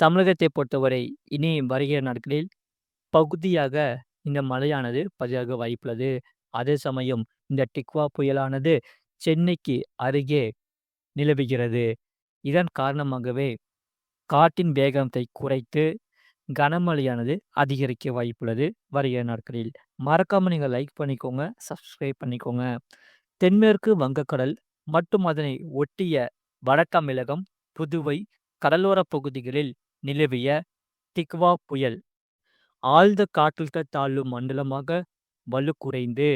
தமிழகத்தை பொறுத்தவரை இனி வருகிற நாட்களில் பகுதியாக இந்த மழையானது பதிவாக வாய்ப்புள்ளது. அதே சமயம் இந்த டிக்வா புயலானது சென்னைக்கு அருகே நிலவுகிறது. இதன் காரணமாகவே காற்றின் வேகத்தை குறைத்து கனமழையானது அதிகரிக்க வாய்ப்புள்ளது வருகிற நாட்களில். மறக்காம நீங்கள் லைக் பண்ணிக்கோங்க, சப்ஸ்கிரைப் பண்ணிக்கோங்க. தென்மேற்கு வங்கக்கடல் மற்றும் அதனை ஒட்டிய வட தமிழகம், புதுவை கடலோர பகுதிகளில் நிலவிய டிக்வா புயல் ஆழ்ந்த காற்றழுத்த தாழ்வு மண்டலமாக வலுக்குறைந்து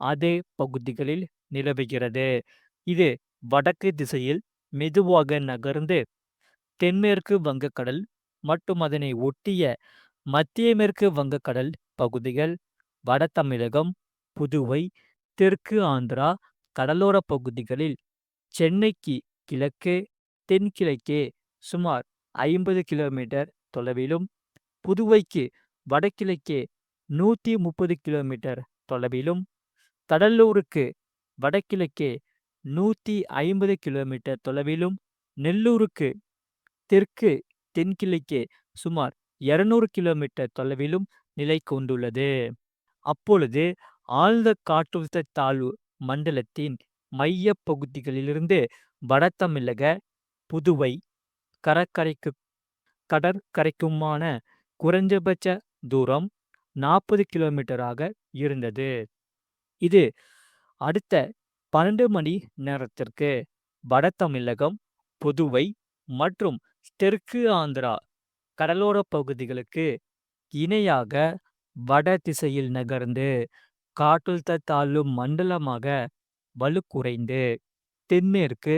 அதே பகுதிகளில் நிலவுகிறது. இது வடக்கு திசையில் மெதுவாக நகர்ந்து தென்மேற்கு வங்கக்கடல் மற்றும் அதனை ஒட்டிய மத்திய மேற்கு வங்கக்கடல் பகுதிகள், வட தமிழகம், புதுவை, தெற்கு ஆந்திரா கடலோர பகுதிகளில் சென்னைக்கு கிழக்கு தென்கிழக்கே சுமார் ஐம்பது கிலோமீட்டர் தொலைவிலும், புதுவைக்கு வடகிழக்கே நூத்தி முப்பது கிலோமீட்டர் தொலைவிலும், கடலூருக்கு வடகிழக்கே நூத்தி ஐம்பது கிலோமீட்டர் தொலைவிலும், நெல்லூருக்கு தெற்கு தென்கிழக்கே சுமார் இருநூறு கிலோமீட்டர் தொலைவிலும் நிலை கொண்டுள்ளது. அப்பொழுது ஆழ்ந்த காற்றழுத்த தாழ்வு மண்டலத்தின் மைய பகுதிகளிலிருந்து வட தமிழக, புதுவை கடற்கரைக்கு கடற்கரைக்குமான குறைஞ்சபட்ச தூரம் நாற்பது கிலோமீட்டராக இருந்தது. இது அடுத்த பன்னெண்டு மணி நேரத்திற்கு வட தமிழகம், புதுவை மற்றும் தெற்கு ஆந்திரா கடலோர பகுதிகளுக்கு இணையாக வட திசையில் நகர்ந்து காற்றழுத்த தாழ்வு மண்டலமாக வலுக்குறைந்து தென்மேற்கு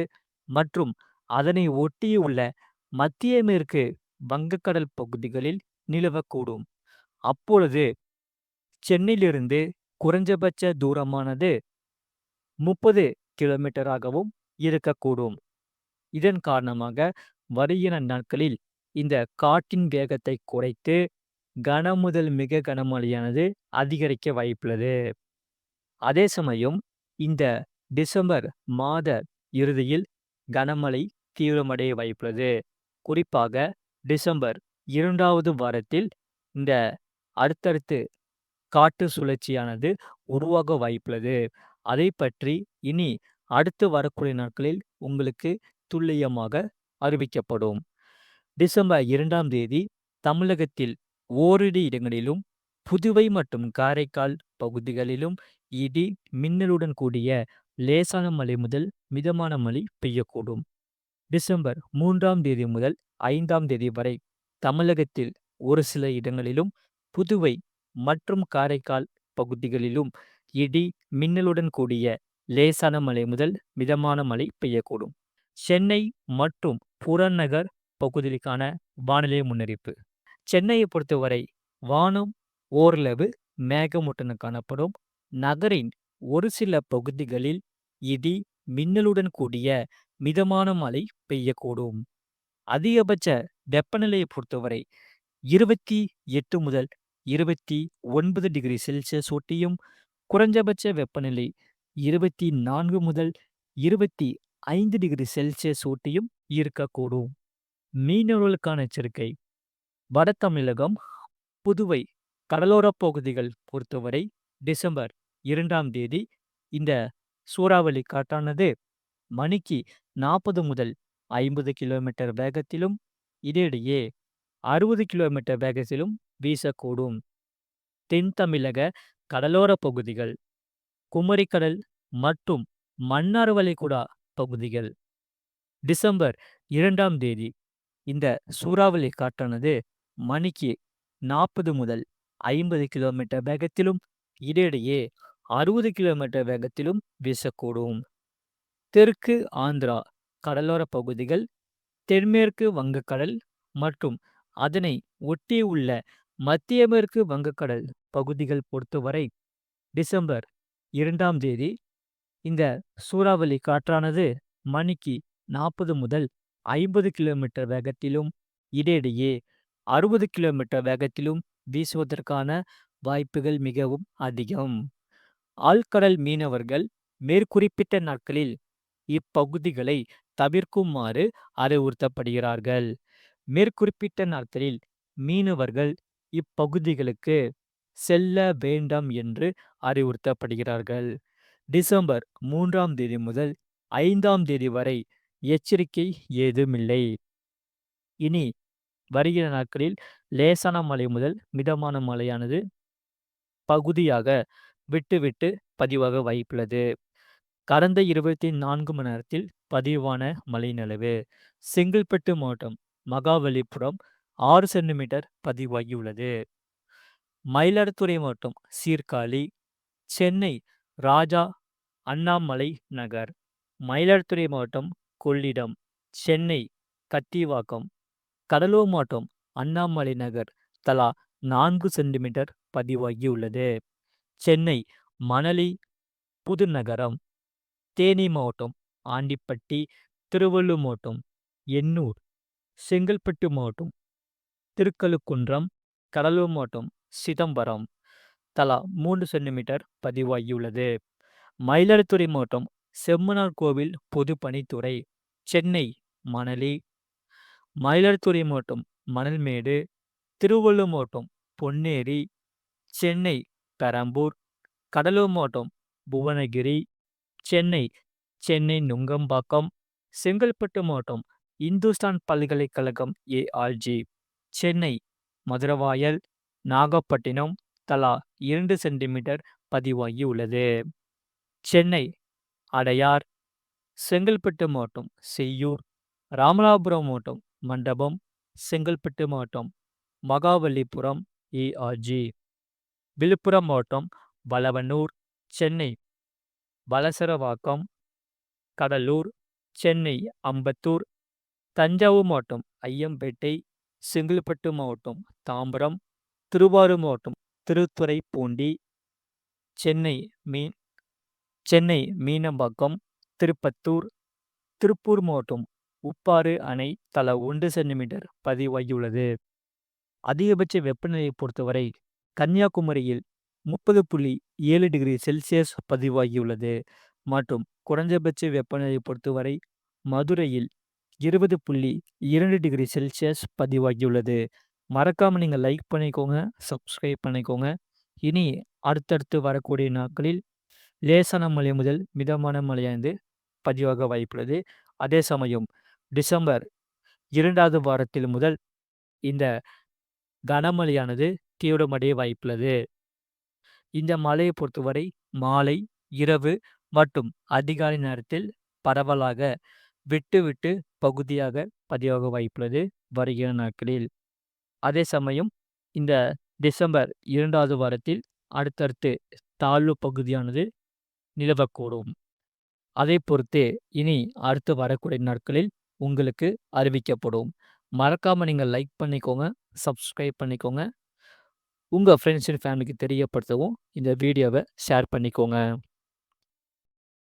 மற்றும் அதனை ஒட்டியுள்ள மத்திய மேற்கு வங்கக்கடல் பகுதிகளில் நிலவக்கூடும். அப்பொழுது சென்னையிலிருந்து குறைஞ்சபட்ச தூரமானது முப்பது கிலோமீட்டராகவும் இருக்கக்கூடும். இதன் காரணமாக வருகிற நாட்களில் இந்த காற்றின் வேகத்தை குறைத்து கன முதல் மிக கனமழையானது அதிகரிக்க வாய்ப்புள்ளது. அதே சமயம் இந்த டிசம்பர் மாத இறுதியில் கனமழை தீவிரமடைய வாய்ப்புள்ளது. குறிப்பாக டிசம்பர் இரண்டாவது வாரத்தில் இந்த அடுத்தடுத்து காற்று சுழற்சியானது உருவாக வாய்ப்புள்ளது. அதை பற்றி இனி அடுத்து வரக்கூடிய நாட்களில் உங்களுக்கு துல்லியமாக அறிவிக்கப்படும். டிசம்பர் இரண்டாம் தேதி தமிழகத்தில் ஓரிரு இடங்களிலும், புதுவை மற்றும் காரைக்கால் பகுதிகளிலும் இடி, மின்னலுடன் கூடிய லேசான மழை முதல் மிதமான மழை பெய்யக்கூடும். டிசம்பர் மூன்றாம் தேதி முதல் ஐந்தாம் தேதி வரை தமிழகத்தில் ஒரு சில இடங்களிலும், புதுவை மற்றும் காரைக்கால் பகுதிகளிலும் இடி, மின்னலுடன் கூடிய லேசான மழை முதல் மிதமான மழை பெய்யக்கூடும். சென்னை மற்றும் புறநகர் பகுதிகளுக்கான வானிலை முன்னறிப்பு சென்னையை பொறுத்தவரை வானம் ஓரளவு மேகமூட்டன காணப்படும். நகரின் ஒரு சில பகுதிகளில் இடி, மின்னலுடன் கூடிய மிதமான மழை பெய்யக்கூடும். அதிகபட்ச வெப்பநிலையை பொறுத்தவரை இருபத்தி எட்டு முதல் இருபத்தி ஒன்பது டிகிரி செல்சியஸ் ஒட்டியும், குறைஞ்சபட்ச வெப்பநிலை இருபத்தி நான்கு முதல் இருபத்தி ஐந்து டிகிரி செல்சியஸ் ஒட்டியும் இருக்கக்கூடும். மீனவர்களுக்கான எச்சரிக்கை வட தமிழகம், புதுவை கடலோரப் பகுதிகள் பொறுத்தவரை டிசம்பர் இரண்டாம் தேதி இந்த சூறாவளி காற்றானது மணிக்கு நாற்பது முதல் ஐம்பது கிலோமீட்டர் வேகத்திலும், இடையிடையே அறுபது கிலோமீட்டர் வேகத்திலும் வீசக்கூடும். தென் தமிழக கடலோர பகுதிகள், குமரிக்கடல் மற்றும் மன்னார் வளைகுடா பகுதிகள் டிசம்பர் இரண்டாம் தேதி இந்த சூறாவளி காற்றானது மணிக்கு நாற்பது முதல் ஐம்பது கிலோமீட்டர் வேகத்திலும், இடையிடையே அறுபது கிலோமீட்டர் வேகத்திலும் வீசக்கூடும். தெற்கு ஆந்திரா கடலோர பகுதிகள், தென்மேற்கு வங்கக்கடல் மற்றும் அதனை ஒட்டியுள்ள மத்திய மேற்கு வங்கக்கடல் பகுதிகள் பொறுத்தவரை டிசம்பர் இரண்டாம் தேதி இந்த சூறாவளி காற்றானது மணிக்கு நாற்பது முதல் ஐம்பது கிலோமீட்டர் வேகத்திலும், இடையிடையே அறுபது கிலோமீட்டர் வேகத்திலும் வீசுவதற்கான வாய்ப்புகள் மிகவும் அதிகம். ஆழ்கடல் மீனவர்கள் மேற்குறிப்பிட்ட நாட்களில் இப்பகுதிகளை தவிர்க்குமாறு அறிவுறுத்தப்படுகிறார்கள். மேற்குறிப்பிட்ட நாட்களில் மீனவர்கள் இப்பகுதிகளுக்கு செல்ல வேண்டாம் என்று அறிவுறுத்தப்படுகிறார்கள். டிசம்பர் மூன்றாம் தேதி முதல் ஐந்தாம் தேதி வரை எச்சரிக்கை ஏதுமில்லை. இனி வருகிற நாட்களில் லேசான மழை முதல் மிதமான மழையானது பகுதியாக விட்டு விட்டு பதிவாக வாய்ப்புள்ளது. கடந்த இருபத்தி நான்கு மணி நேரத்தில் பதிவான மழை அளவு செங்கல்பட்டு மாவட்டம் மகாபலிபுரம் ஆறு சென்டிமீட்டர் பதிவாகியுள்ளது. மயிலாடுதுறை மாவட்டம் சீர்காழி சென்னை ராஜா அண்ணாமலை நகர் மயிலாடுதுறை மாவட்டம் கொள்ளிடம் சென்னை கத்திவாக்கம் கடலூர் மாவட்டம் அண்ணாமலை நகர் தலா நான்கு சென்டிமீட்டர் பதிவாகியுள்ளது. சென்னை மணலி புதுநகரம் தேனி மாவட்டம் ஆண்டிப்பட்டி திருவள்ளூர் மாவட்டம் எண்ணூர் செங்கல்பட்டு மாவட்டம் திருக்கழுக்குன்றம் கடலூர் மாவட்டம் சிதம்பரம். தலா மூன்று சென்டிமீட்டர் பதிவாகியுள்ளது. மயிலாடுதுறை மாவட்டம் செம்மனார் கோவில் பொதுப்பணித்துறை சென்னை மணலி. மயிலாடுதுறை மாவட்டம் மணல்மேடு. திருவள்ளூர் மாவட்டம் பொன்னேரி. சென்னை பெரம்பூர். கடலூர் மாவட்டம் புவனகிரி. சென்னை சென்னை நுங்கம்பாக்கம் செங்கல்பட்டு மாவட்டம் இந்துஸ்தான் பல்கலைக்கழகம் ஏஆர்ஜி சென்னை மதுரவாயல் நாகப்பட்டினம் தலா இரண்டு சென்டிமீட்டர் பதிவாகி உள்ளது. சென்னை அடையார் செங்கல்பட்டு மாவட்டம் செய்யூர் ராமநாதபுரம் மாவட்டம் மண்டபம் செங்கல்பட்டு மாவட்டம் மகாபலிபுரம் ஏஆர்ஜி விழுப்புரம் மாவட்டம் வளவனூர் சென்னை வலசரவாக்கம் கடலூர் சென்னை அம்பத்தூர் தஞ்சாவூர் மாவட்டம் ஐயம்பேட்டை செங்கல்பட்டு மாவட்டம் தாம்பரம் திருவாரூர் மாவட்டம் திருத்துறைப்பூண்டி சென்னை மீன் சென்னை மீனம்பாக்கம் திருப்பத்தூர் திருப்பூர் மாவட்டம் உப்பாறு அணை தலா ஒன்று சென்டிமீட்டர் பதிவாகியுள்ளது. அதிகபட்ச வெப்பநிலையை பொறுத்தவரை கன்னியாகுமரியில் முப்பது புள்ளி ஏழு டிகிரி செல்சியஸ் பதிவாகியுள்ளது மற்றும் குறைந்தபட்ச வெப்பநிலையை பொறுத்தவரை மதுரையில் இருபது புள்ளி இரண்டு டிகிரி செல்சியஸ் பதிவாகியுள்ளது. மறக்காமல் நீங்கள் லைக் பண்ணிக்கோங்க, சப்ஸ்கிரைப் பண்ணிக்கோங்க. இனி அடுத்தடுத்து வரக்கூடிய நாட்களில் லேசான மழை முதல் மிதமான மழையானது பதிவாக வாய்ப்புள்ளது. அதே சமயம் டிசம்பர் இரண்டாவது வாரத்தில் முதல் இந்த கனமழையானது தீவிரமடைய வாய்ப்புள்ளது. இந்த மழையை பொறுத்தவரை மாலை, இரவு மற்றும் அதிகாலை நேரத்தில் பரவலாக விட்டு விட்டு பகுதியாக பதிவாக வாய்ப்புள்ளது வருகிற நாட்களில். அதே சமயம் இந்த டிசம்பர் இரண்டாவது வாரத்தில் அடுத்தடுத்து தாழ்வு பகுதியானது நிலவக்கூடும். அதை பொறுத்து இனி அடுத்து வரக்கூடிய நாட்களில் உங்களுக்கு அறிவிக்கப்படும். மறக்காம நீங்க லைக் பண்ணிக்கோங்க, சப்ஸ்கிரைப் பண்ணிக்கோங்க. உங்கள் ஃப்ரெண்ட்ஸ் அண்ட் ஃபேமிலிக்கு தெரியப்படுத்தவும் இந்த வீடியோவை ஷேர் பண்ணிக்கோங்க.